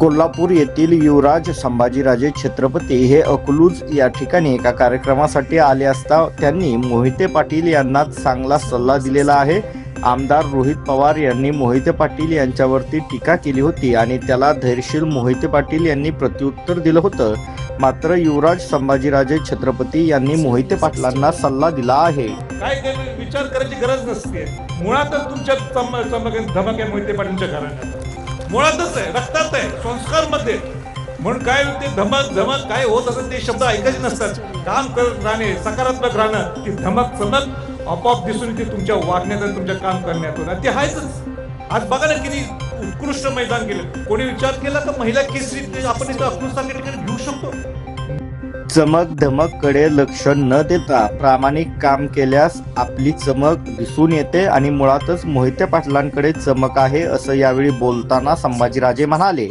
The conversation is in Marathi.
कोल्हापूर येथील युवराज संभाजीराजे छत्रपती हे अकलूज या ठिकाणी एका कार्यक्रमासाठी आले असता त्यांनी मोहिते पाटील यांना चांगला सल्ला दिलेला आहे. आमदार रोहित पवार यांनी मोहिते पाटील यांच्यावरती टीका केली होती आणि त्याला धैर्यशील मोहिते पाटील यांनी प्रत्युत्तर दिलं होतं. मात्र युवराज संभाजीराजे छत्रपती यांनी मोहिते पाटलांना सल्ला दिला आहे. काय विचार करायची गरज नसते. मुळातच तुमच्या धमक आहे मोहिते पाटीलच्या घराण्यात. मुळातच आहे रक्तात आहे संस्कारमध्ये म्हणून काय ते धमक धमक काय होत असेल ते शब्द ऐकायचे नसतात. काम करत राहणे सकारात्मक राहणं ती धमक चमक आपोआप दिसून ते तुमच्या वागण्यात आणि तुमच्या काम करण्यातून ते आहेच आज बघा ना किती उत्कृष्ट मैदान गेलं. कोणी विचार केला तर महिला केसरी ते आपण इथं अकलूजसारख्या ठिकाणी घेऊ शकतो. चमक धमककडे लक्ष न देता प्रामाणिक काम केल्यास आपली चमक दिसून येते आणि मुळातच मोहिते पाटलांकडे चमक आहे असं यावेळी बोलताना संभाजीराजे म्हणाले.